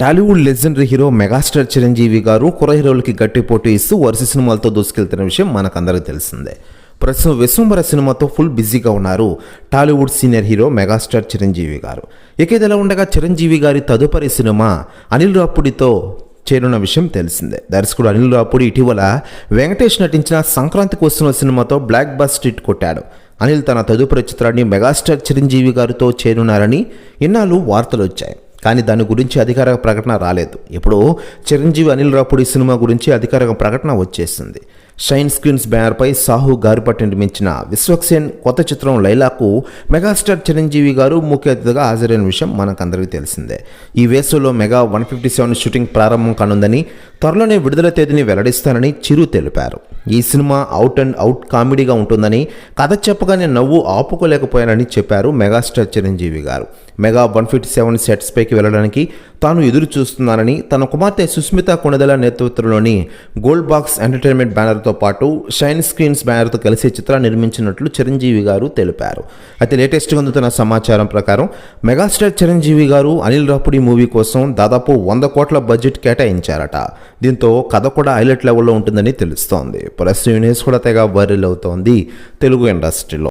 Tollywood legendary hero megastar Chiranjeevi garu కుర హీరోలకి గట్టి పోటీ ఇస్తూ వరుస సినిమాలతో దూసుకెళ్తున్న విషయం మనకందరికీ తెలిసిందే. ప్రస్తుతం విశ్వంబర సినిమాతో ఫుల్ బిజీగా ఉన్నారు Tollywood senior hero megastar Chiranjeevi garu. ఇక ఇదిలా ఉండగా చిరంజీవి గారి తదుపరి సినిమా అనిల్ రాపుడితో చేరున్న విషయం తెలిసిందే. దర్శకుడు అనిల్ రాపుడి ఇటీవల వెంకటేష్ నటించిన సంక్రాంతికి వస్తున్న సినిమాతో బ్లాక్ బస్ హిట్ కొట్టాడు. అనిల్ తన తదుపరి చిత్రాన్ని మెగాస్టార్ చిరంజీవి గారితో చేరున్నారని ఇన్నాళ్ళు వార్తలు వచ్చాయి. కానీ దాని గురించి అధికారిక ప్రకటన రాలేదు. ఇప్పుడు చిరంజీవి అనిల్ రాపుడి సినిమా గురించి అధికారిక ప్రకటన వచ్చేసింది. షైన్ స్క్రీన్స్ బ్యానర్పై సాహు గారిపట్టి నిర్మించిన విశ్వక్సేన్ కొత్త చిత్రం లైలాకు మెగాస్టార్ చిరంజీవి గారు ముఖ్య అతిథిగా హాజరైన విషయం మనకందరికీ తెలిసిందే. ఈ వేసవిలో mega one fifty seven shooting ప్రారంభం కానుందని త్వరలోనే విడుదల తేదీని వెల్లడిస్తానని చిరు తెలిపారు. ఈ సినిమా అవుట్ అండ్ అవుట్ కామెడీగా ఉంటుందని కథ చెప్పగానే నవ్వు ఆపుకోలేకపోయానని చెప్పారు megastar Chiranjeevi garu. Mega one fifty seven sets పైకి వెళ్ళడానికి తాను ఎదురు చూస్తున్నానని తన కుమార్తె సుస్మిత కొణదల నేతృత్వంలోని గోల్డ్ బాక్స్ ఎంటర్టైన్మెంట్ బ్యానర్తో పాటు షైన్ స్క్రీన్స్ బ్యానర్తో కలిసి చిత్రాన్ని నిర్మించినట్లు చిరంజీవి గారు తెలిపారు. అయితే లేటెస్ట్గా అందుతున్న సమాచారం ప్రకారం మెగాస్టార్ చిరంజీవి గారు అనిల్ రాపుడి మూవీ కోసం దాదాపు వంద కోట్ల బడ్జెట్ కేటాయించారట. దీంతో కథ కూడా హైలైట్ లెవెల్లో ఉంటుందని తెలుస్తోంది. ప్రస్తుతం యూనిస్ కూడా తెగ వైరల్ అవుతోంది తెలుగు ఇండస్ట్రీలో.